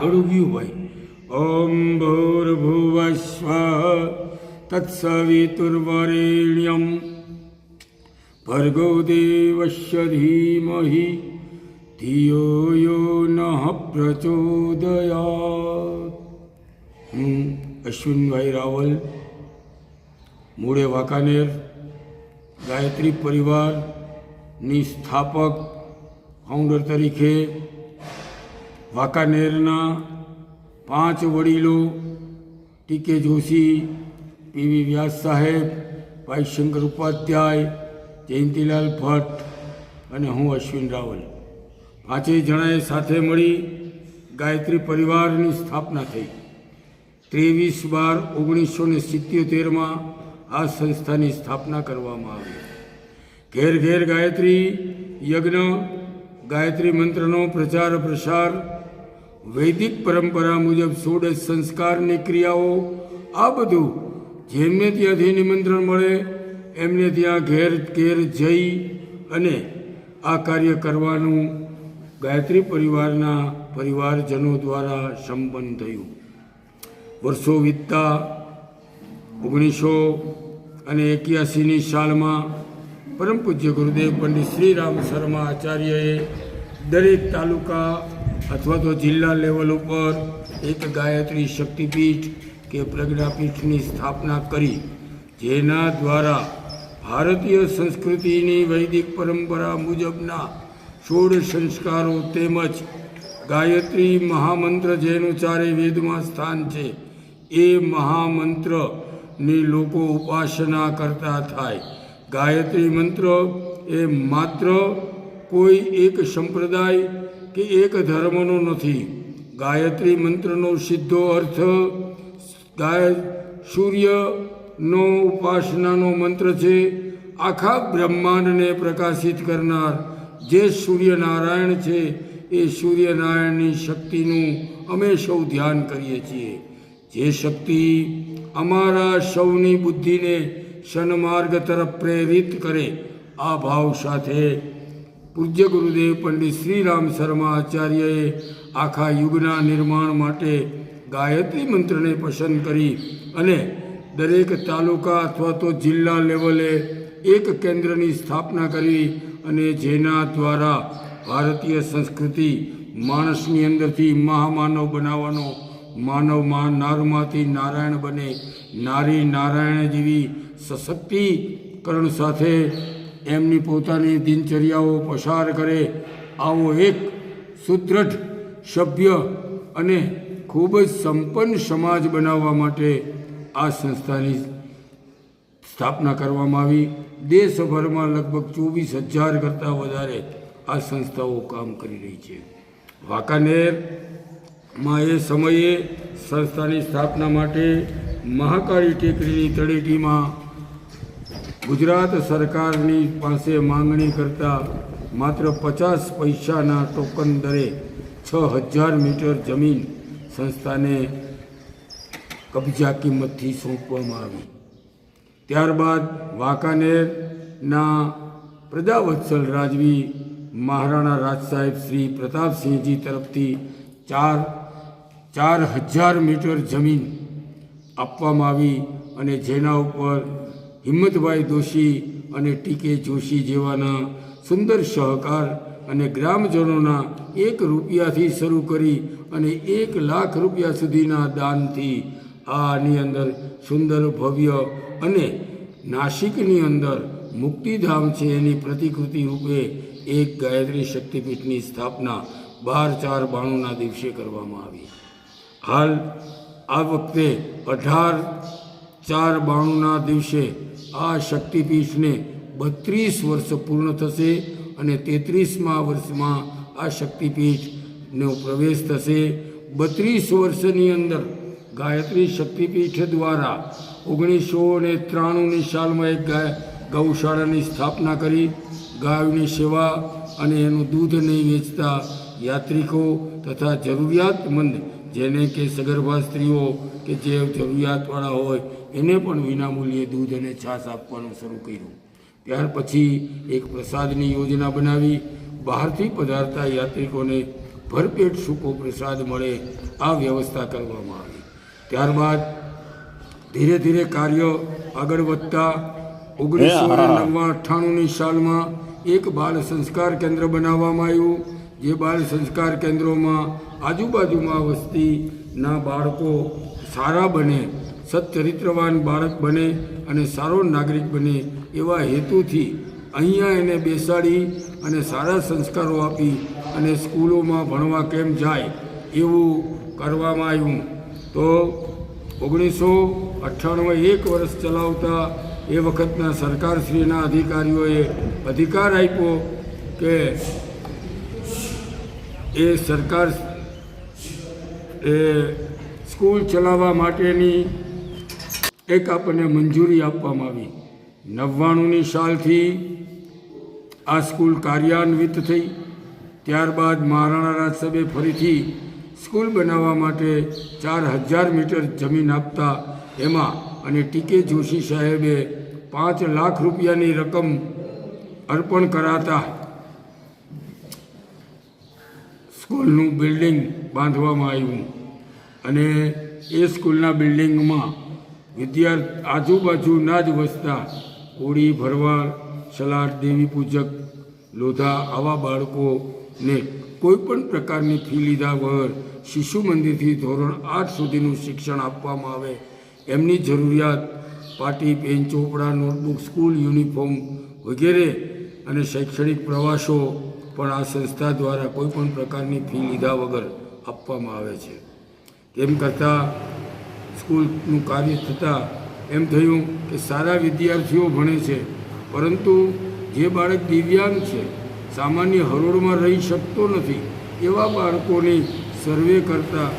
ગળું ગયું ભાઈ ઓમ ભૂર્ભુવસ્વ તત્સવિતુર્વરેણ્યમ ભર્ગો દેવસ્ય ધીમહિ ધિયો યો નઃ પ્રચોદયાત હું અશ્વિનભાઈ રાવલ મૂળે વાંકાનેર ગાયત્રી પરિવારની સ્થાપક ફાઉન્ડર તરીકે વાંકાનેરના પાંચ વડીલો ટી કે જોશી પીવી વ્યાસ સાહેબ, ભાઈ શંકર ઉપાધ્યાય, જયંતિલાલ ભટ્ટ અને હું અશ્વિન રાવલ. પાંચેય જણાએ સાથે મળી ગાયત્રી પરિવારની સ્થાપના થઈ. ત્રેવીસ બાર ઓગણીસો ને સિત્યોતેરમાં આ સંસ્થાની સ્થાપના કરવામાં આવી. ઘેર ઘેર ગાયત્રી યજ્ઞ, ગાયત્રી મંત્રનો પ્રચાર પ્રસાર વૈદિક પરંપરા મુજબ ષોડશ સંસ્કારની ક્રિયાઓ, આ બધું જેમને ત્યાંથી નિમંત્રણ મળે, એમને ત્યાં ઘેર ઘેર જઈ અને આ કાર્ય કરવાનું ગાયત્રી પરિવારના પરિવારજનો દ્વારા સંપન્ન થયું. વર્ષો વીતતા, ઓગણીસો અને એક્યાસીની સાલમાં પરમ પૂજ્ય ગુરુદેવ પંડિત શ્રીરામ શર્મા આચાર્યએ દરેક તાલુકા અથવા તો જિલ્લા લેવલ ઉપર એક ગાયત્રી શક્તિપીઠ કે પ્રજ્ઞાપીઠની સ્થાપના કરી, જેના દ્વારા ભારતીય સંસ્કૃતિની વૈદિક પરંપરા મુજબના સોળ સંસ્કારો તેમજ ગાયત્રી મહામંત્ર જેનું ચારે વેદમાં સ્થાન છે, એ મહામંત્રની લોકો ઉપાસના કરતા થાય. ગાયત્રી મંત્ર એ માત્ર કોઈ એક સંપ્રદાય કે એક ધર્મનો નથી. ગાયત્રી મંત્રનો સીધો અર્થ ગાય સૂર્યનો ઉપાસનાનો મંત્ર છે. આખા બ્રહ્માંડને પ્રકાશિત કરનાર જે સૂર્યનારાયણ છે, એ સૂર્યનારાયણની શક્તિનું અમે સૌ ધ્યાન કરીએ છીએ. જે શક્તિ અમારા સૌની બુદ્ધિને સન્માર્ગ તરફ પ્રેરિત કરે, આ ભાવ સાથે પૂજ્ય ગુરુદેવ પંડિત શ્રીરામ શર્મા આચાર્યએ આખા યુગના નિર્માણ માટે ગાયત્રી મંત્રને પસંદ કરી અને દરેક તાલુકા અથવા તો જિલ્લા લેવલે એક કેન્દ્રની સ્થાપના કરી અને જેના દ્વારા ભારતીય સંસ્કૃતિ માણસની અંદરથી મહામાનવ બનાવવાનો, માનવ મા નારમાંથી નારાયણ બને, નારી નારાયણ જેવી સશક્તિકરણ સાથે એમની પોતાની દિનચર્યાઓ પસાર કરે આવો એક સુદૃઢ સભ્ય અને ખૂબ જ સંપન્ન સમાજ બનાવવા માટે આ સંસ્થાની સ્થાપના કરવામાં આવી. દેશભરમાં લગભગ ચોવીસ હજાર કરતાં વધારે આ સંસ્થાઓ કામ કરી રહી છે. વાંકાનેરમાં એ સમયે સંસ્થાની સ્થાપના માટે મહાકાળી ટેકરીની તળેટીમાં ગુજરાત સરકારની પાસે માંગણી કરતા માત્ર પચાસ પૈસાના ટોકન દરે છ હજાર મીટર જમીન સંસ્થાને કબજા કિંમતથી સોંપવામાં આવી. ત્યારબાદ વાંકાનેરના પ્રજાવત્સલ રાજવી મહારાણા રાજ સાહેબ શ્રી પ્રતાપસિંહજી તરફથી ચાર ચાર હજાર મીટર જમીન આપવામાં આવી અને જેના ઉપર હિંમતભાઈ દોશી અને ટીકે જોશી જેવાના સુંદર સહકાર અને ગ્રામજનોના એક રૂપિયાથી શરૂ કરી અને એક લાખ રૂપિયા સુધીના દાનથી આની અંદર સુંદર ભવ્ય અને નાસિકની અંદર મુક્તિધામ છે એની પ્રતિકૃતિ રૂપે એક ગાયત્રી શક્તિપીઠની સ્થાપના બાર ચાર બાણુંના દિવસે કરવામાં આવી. હાલ આ વખતે અઢાર ચાર બાણુંના દિવસે આ શક્તિપીઠને બત્રીસ વર્ષ પૂર્ણ થશે અને તેત્રીસમા વર્ષમાં આ શક્તિપીઠનો પ્રવેશ થશે. બત્રીસ વર્ષની અંદર ગાયત્રી શક્તિપીઠ દ્વારા ઓગણીસો ને ત્રાણુંની સાલમાં એક ગાય ગૌશાળાની સ્થાપના કરી. ગાયોની સેવા અને એનું દૂધ નહીં વેચતા યાત્રિકો તથા જરૂરિયાતમંદ જેને કે સગર્ભા સ્ત્રીઓ કે જે જરૂરિયાતવાળા હોય એને પણ વિનામૂલ્યે દૂધ અને છાશ આપવાનું શરૂ કર્યું. ત્યાર પછી એક પ્રસાદની યોજના બનાવી. બહારથી પધારતા યાત્રિકોને ભરપેટ સૂકો પ્રસાદ મળે આ વ્યવસ્થા કરવામાં આવી. ત્યારબાદ ધીરે ધીરે કાર્ય આગળ વધતા ઓગણીસો નવ્વાણું અઠ્ઠાણુંની સાલમાં એક બાળ સંસ્કાર કેન્દ્ર બનાવવામાં આવ્યું. જે બાળ સંસ્કાર કેન્દ્રોમાં આજુબાજુમાં વસ્તીના બાળકો સારા બને, સચ્ચરિત્રવાન બાળક બને અને સારો નાગરિક બને એવા હેતુથી અહીંયા એને બેસાડી અને સારા સંસ્કારો આપી અને સ્કૂલોમાં ભણવા કેમ જાય એવું કરવામાં આવ્યું. તો ઓગણીસો અઠ્ઠાણુંમાં એક વર્ષ ચલાવતા એ વખતના સરકારશ્રીના અધિકારીઓએ અધિકાર આપ્યો કે એ સરકાર એ સ્કૂલ ચલાવવા માટેની એક આપણને મંજૂરી આપવામાં આવી. નવ્વાણુંની સાલથી આ સ્કૂલ કાર્યાન્વિત થઈ. ત્યારબાદ મહારાણા રાજસભે ફરીથી સ્કૂલ બનાવવા માટે ચાર હજાર મીટર જમીન આપતા એમાં અને ટીકે જોશી સાહેબે પાંચ લાખ રૂપિયાની રકમ અર્પણ કરાતા સ્કૂલનું બિલ્ડિંગ બાંધવામાં આવ્યું. અને એ સ્કૂલના બિલ્ડિંગમાં વિદ્યાર્થી આજુબાજુના જ વસતા કોળી ભરવાડ, સલાડ, દેવી પૂજક, લોધા આવા બાળકોને કોઈ પણ પ્રકારની ફી લીધા વગર શિશુ મંદિરથી ધોરણ આઠ સુધીનું શિક્ષણ આપવામાં આવે. એમની જરૂરિયાત પાટી, પેન, ચોપડા, નોટબુક, સ્કૂલ યુનિફોર્મ વગેરે અને શૈક્ષણિક પ્રવાસો પણ આ સંસ્થા દ્વારા કોઈ પણ પ્રકારની ફી લીધા વગર આપવામાં આવે છે. તેમ કરતાં સ્કૂલનું કાર્ય થતાં એમ થયું કે સારા વિદ્યાર્થીઓ ભણે છે, પરંતુ જે બાળક દિવ્યાંગ છે, સામાન્ય હરોળમાં રહી શકતો નથી, એવા બાળકોની સર્વે કરતાં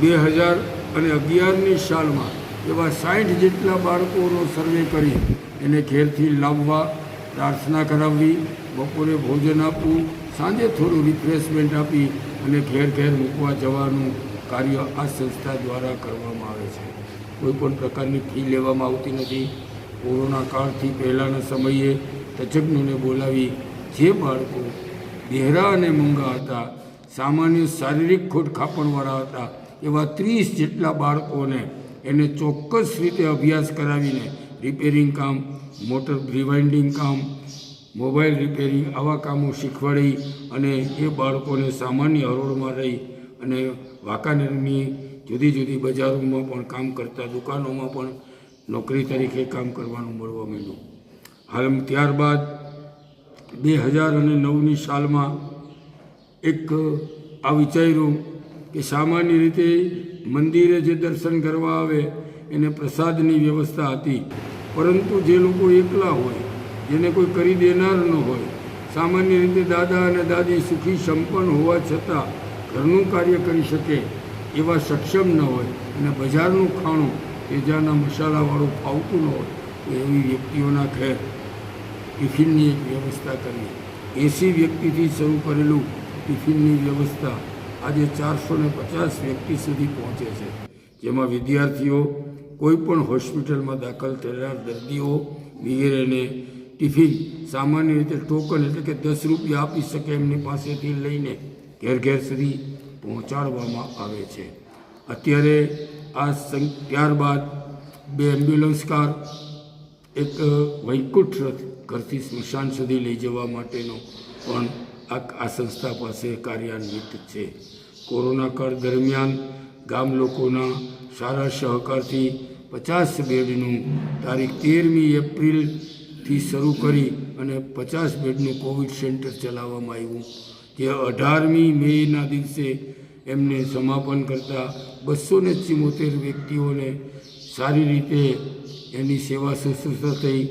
બે હજાર અને અગિયારની સાલમાં એવા સાઠ જેટલા બાળકોનો સર્વે કરી એને ઘેરથી લાવવા, પ્રાર્થના કરાવવી બપોરે ભોજન આપવું, સાંજે થોડું રિફ્રેશમેન્ટ આપી અને ઘેર ઘેર મૂકવા જવાનું કાર્ય આ સંસ્થા દ્વારા કરવામાં આવે છે. કોઈ પણ પ્રકારની ફી લેવામાં આવતી નથી. કોરોના કાળથી પહેલાંના સમયે તજજ્ઞોને બોલાવી જે બાળકો બહેરા અને મૂંગા હતા, સામાન્ય શારીરિક ખોટ ખાપણવાળા હતા, એવા ત્રીસ જેટલા બાળકોને એને ચોક્કસ રીતે અભ્યાસ કરાવીને રિપેરિંગ કામ મોટર રિવાઇન્ડિંગ કામ મોબાઈલ રિપેરિંગ આવા કામો શીખવાડી અને એ બાળકોને સામાન્ય હરોળમાં રહી અને વાંકાનેરની જુદી જુદી બજારોમાં પણ કામ કરતા, દુકાનોમાં પણ નોકરી તરીકે કામ કરવાનું મળવા માંડ્યું. હાલ ત્યારબાદ બે હજાર અને નવની સાલમાં એક આ વિચાર્યું કે સામાન્ય રીતે મંદિરે જે દર્શન કરવા આવે, એને પ્રસાદની વ્યવસ્થા હતી. પરંતુ જે લોકો એકલા હોય જેને કોઈ કરી દેનાર ન હોય. સામાન્ય રીતે દાદા અને દાદી સુખી સંપન્ન હોવા છતાં ઘરનું કાર્ય કરી શકે એવા સક્ષમ ન હોય અને બજારનું ખાણું તેજાના મસાલાવાળું ફાવતું ન હોય તો એવી વ્યક્તિઓના ઘેર ટિફિનની એક વ્યવસ્થા કરવી એસી વ્યક્તિથી શરૂ કરેલું ટિફિનની વ્યવસ્થા આજે ચારસો ને પચાસ વ્યક્તિ સુધી પહોંચે છે. જેમાં વિદ્યાર્થીઓ કોઈપણ હોસ્પિટલમાં દાખલ થયેલા દર્દીઓ વગેરેને ટિફિન સામાન્ય રીતે ટોકન એટલે કે દસ રૂપિયા આપી શકે એમની પાસેથી લઈને ઘેર ઘેર સુધી પહોંચાડવામાં આવે છે. અત્યારે આ સં- ત્યારબાદ બે એમ્બ્યુલન્સ કાર, એક વૈકુંઠ રથ ઘરથી સ્મશાન સુધી લઈ જવા માટેનો પણ આ સંસ્થા પાસે કાર્યાન્વિત છે. કોરોના કાળ દરમિયાન ગામ લોકોના સારા સહકારથી પચાસ બેડનું તારીખ તેરમી એપ્રિલથી શરૂ કરી અને પચાસ બેડનું કોવિડ સેન્ટર ચલાવવામાં આવ્યું. જે અઢારમી મેના દિવસે એમને સમાપન કરતા બસો ને ચિમોતેર વ્યક્તિઓને સારી રીતે એની સેવા શુશ્રૂષા થઈ,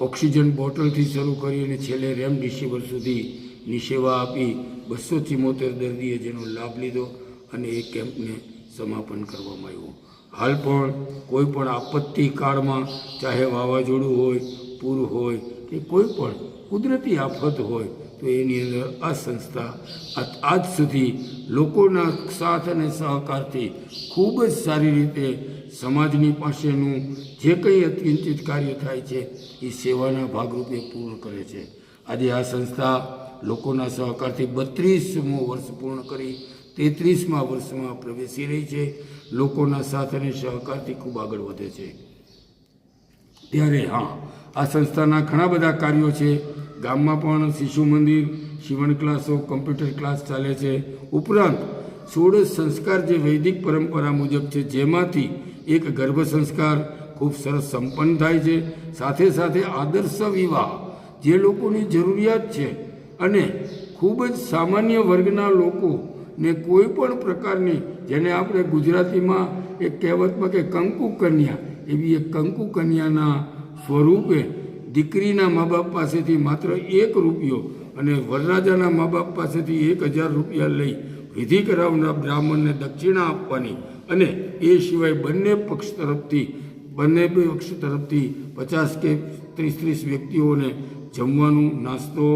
ઓક્સિજન બોટલથી શરૂ કરી અને છેલ્લે રેમડિસિવિર સુધીની સેવા આપી બસો ચિમોતેર દર્દીએ જેનો લાભ લીધો અને એ કેમ્પને સમાપન કરવામાં આવ્યું. હાલ પણ કોઈ પણ આપત્તિ કાળમાં, ચાહે વાવાઝોડું હોય, પૂર હોય કે કોઈ પણ કુદરતી આફત હોય, તો એની અંદર આ સંસ્થા આજ સુધી લોકોના સાથ અને સહકારથી ખૂબ જ સારી રીતે સમાજની પાસેનું જે કંઈ અત્યંતિત કાર્ય થાય છે, એ સેવાના ભાગરૂપે પૂર્ણ કરે છે. આજે આ સંસ્થા લોકોના સહકારથી બત્રીસમો વર્ષ પૂર્ણ કરી તેત્રીસમાં વર્ષમાં પ્રવેશી રહી છે. લોકોના સાથ અને સહકારથી ખૂબ આગળ વધે છે. ત્યારે હા, આ સંસ્થાના ઘણા બધા કાર્યો છે. ગામમાં પણ શિશુ મંદિર, શિવણ ક્લાસો, કમ્પ્યુટર ક્લાસ ચાલે છે. ઉપરાંત, સોળસ સંસ્કાર જે વૈદિક પરંપરા મુજબ છે, જેમાંથી એક ગર્ભ સંસ્કાર ખૂબ સરસ સંપન્ન થાય છે. સાથે સાથે આદર્શ વિવાહ, જે લોકોની જરૂરિયાત છે અને ખૂબ જ સામાન્ય વર્ગના લોકો ને કોઈ પણ પ્રકારની જેને આપણે ગુજરાતીમાં એક કહેવતમાં કે કંકુ કન્યા, એવી એક કંકુ કન્યાના સ્વરૂપે દીકરીના મા બાપ પાસેથી માત્ર એક રૂપિયો અને વરરાજાના મા બાપ પાસેથી એક હજાર રૂપિયા લઈ વિધિ કરાવનાર બ્રાહ્મણને દક્ષિણા આપવાની અને એ સિવાય બંને પક્ષ તરફથી, બંને પક્ષ તરફથી પચાસ કે ત્રીસ ત્રીસ વ્યક્તિઓને જમવાનું, નાસ્તો,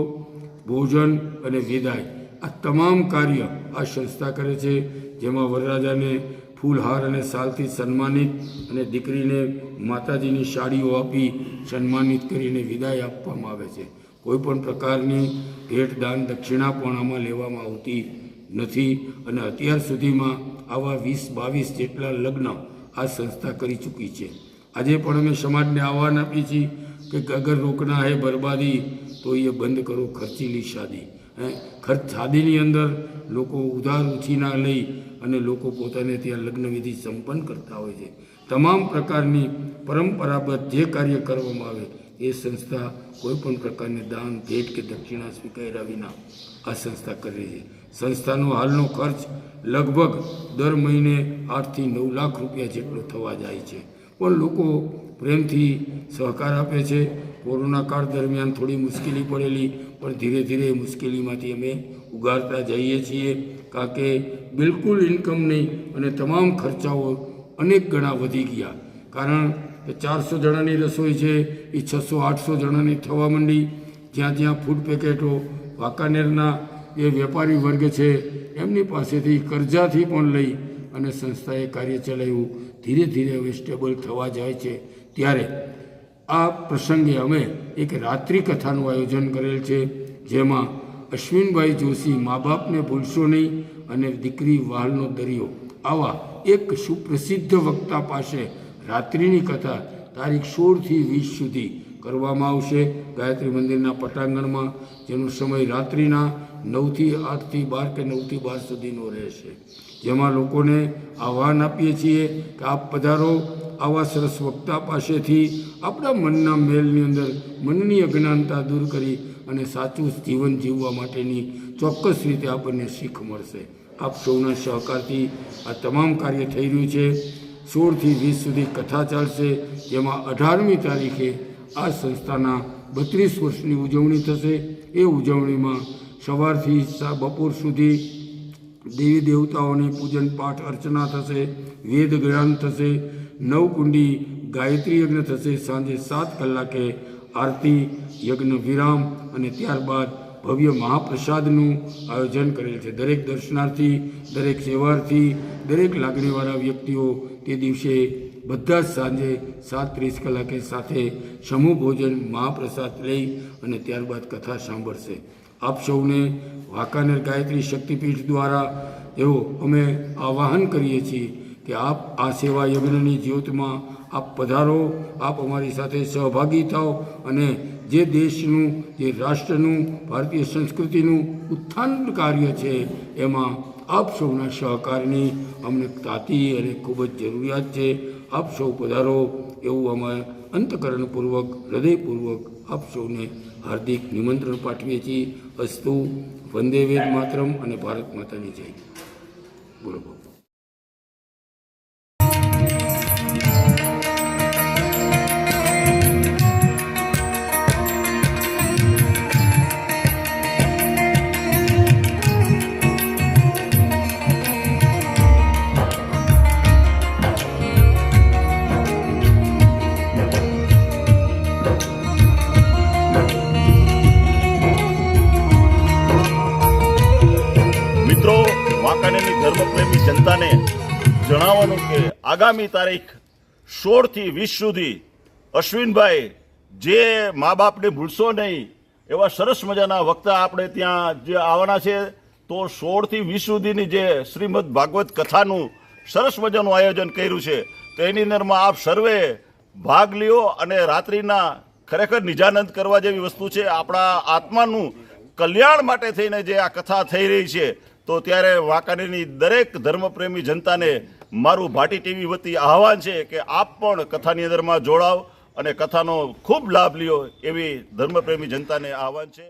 ભોજન અને વિદાય. આ તમામ કાર્ય આ સંસ્થા કરે છે, જેમાં વરરાજાને ફૂલહાર અને સાલથી સન્માનિત અને દીકરીને માતાજીની સાડીઓ આપી સન્માનિત કરીને વિદાય આપવામાં આવે છે. કોઈ પણ પ્રકારની ભેટ દાન દક્ષિણા પણ આમાં લેવામાં આવતી નથી અને અત્યાર સુધીમાં આવા વીસ બાવીસ જેટલા લગ્ન આ સંસ્થા કરી ચૂકી છે. આજે પણ અમે સમાજને આહવાન આપીએ છીએ કે અગર રોકના હે બરબાદી, તો એ બંધ કરો ખર્ચીલી શાદી ખર્ચ સાદીની અંદર લોકો ઉધાર ઉછીના લઈ અને લોકો પોતાને ત્યાં લગ્નવિધિ સંપન્ન કરતા હોય છે. તમામ પ્રકારની પરંપરાગત જે કાર્ય કરવામાં આવે એ સંસ્થા કોઈપણ પ્રકારની દાન, ભેટ કે દક્ષિણા સ્વીકાર્યા વિના આ સંસ્થા કરે છે. સંસ્થાનો હાલનો ખર્ચ લગભગ દર મહિને આઠથી નવ લાખ રૂપિયા જેટલો થવા જાય છે. પણ લોકો પ્રેમથી સહકાર આપે છે. કોરોના કાળ દરમિયાન થોડી મુશ્કેલી પડેલી પણ ધીરે ધીરે એ મુશ્કેલીમાંથી અમે ઉગારતા જઈએ છીએ, કારણ કે બિલકુલ ઇન્કમ નહીં અને તમામ ખર્ચાઓ અનેક ગણા વધી ગયા. કારણ કે ચારસો જણાની રસોઈ છે, એ છસો આઠસો જણાની થવા માંડી. જ્યાં જ્યાં ફૂડ પેકેટો વાંકાનેરના એ વેપારી વર્ગ છે, એમની પાસેથી કરજાથી પણ લઈ અને સંસ્થાએ કાર્ય ચલાવ્યું. ધીરે ધીરે હવે સ્ટેબલ થવા જાય છે. ત્યારે આ પ્રસંગે અમે એક રાત્રિ કથાનું આયોજન કરેલ છે, જેમાં અશ્વિનભાઈ જોશી મા બાપને ભૂલશો નહીં અને દીકરી વહાલનો દરિયો. આવા એક સુપ્રસિદ્ધ વક્તા પાસે રાત્રિની કથા તારીખ સોળથી વીસ સુધી કરવામાં આવશે. ગાયત્રી મંદિરના પટાંગણમાં, જેનો સમય રાત્રિના નવથી આઠથી બાર કે નવથી બાર સુધીનો રહેશે. જેમાં લોકોને આહ્વાન આપીએ છીએ કે આપ પધારો આવા સરસ વક્તા પાસેથી આપણા મનના મેલની અંદર મનની અજ્ઞાનતા દૂર કરી અને સાચું જીવન જીવવા માટેની ચોક્કસ રીતે આપણને શીખ મળશે. આપ સૌના સહકારથી આ તમામ કાર્ય થઈ રહ્યું છે. સોળથી વીસ સુધી કથા ચાલશે, જેમાં અઢારમી તારીખે આ સંસ્થાના બત્રીસ વર્ષની ઉજવણી થશે. એ ઉજવણીમાં સવારથી બપોર સુધી દેવી દેવતાઓની પૂજન પાઠ અર્ચના થશે, વેદ જ્ઞાન થશે નવકુંડી ગાયત્રી યજ્ઞ થશે સાંજે સાત કલાકે આરતી, યજ્ઞ વિરામ અને ત્યારબાદ ભવ્ય મહાપ્રસાદનું આયોજન કરેલ છે. દરેક દર્શનાર્થી, દરેક સેવાર્થી, દરેક લાગણીવાળા વ્યક્તિઓ તે દિવસે બધા જ સાંજે સાત ત્રીસ કલાકે સાથે સમૂહ ભોજન, મહાપ્રસાદ લઈ અને ત્યારબાદ કથા સાંભળશે. આપ સૌને વાંકાનેર ગાયત્રી શક્તિપીઠ દ્વારા એવો અમે આવાહન કરીએ છીએ કે આપ આ સેવા યજ્ઞની જ્યોતમાં આપ પધારો, આપ અમારી સાથે સહભાગી થાઓ અને જે દેશનું, જે રાષ્ટ્રનું, ભારતીય સંસ્કૃતિનું ઉત્થાન કાર્ય છે, એમાં આપ સૌના સહકારની અમને તાતી અને ખૂબ જ જરૂરિયાત છે. આપ સૌ પધારો એવું અમે અંતકરણપૂર્વક, હૃદયપૂર્વક આપ સૌને હાર્દિક નિમંત્રણ પાઠવીએ છીએ. અસ્તુ વંદે વેદ માતરમ અને ભારત માતાની જય. બોલો. આગામી તારીખ સોળથી વીસ સુધી અશ્વિનભાઈ જે મા બાપને ભૂલશો નહીં એવા સરસ મજાના વક્તા આપણે ત્યાં જે આવવાના છે, તો સોળથી વીસ સુધીની જે શ્રીમદ ભાગવત કથાનું સરસ મજાનું આયોજન કર્યું છે, તો એની અંદરમાં આપ સર્વે ભાગ લ્યો અને રાત્રિના ખરેખર નિજાનંદ કરવા જેવી વસ્તુ છે, આપણા આત્માનું કલ્યાણ માટે થઈને જે આ કથા થઈ રહી છે, તો ત્યારે વાંકાનેરની દરેક ધર્મપ્રેમી જનતાને મારું ભાટી ટીવી વતી આહવાન છે કે આપ પણ કથાની અંદરમાં જોડાવ અને કથાનો ખૂબ લાભ લ્યો એવી ધર્મપ્રેમી જનતાને આહવાન છે.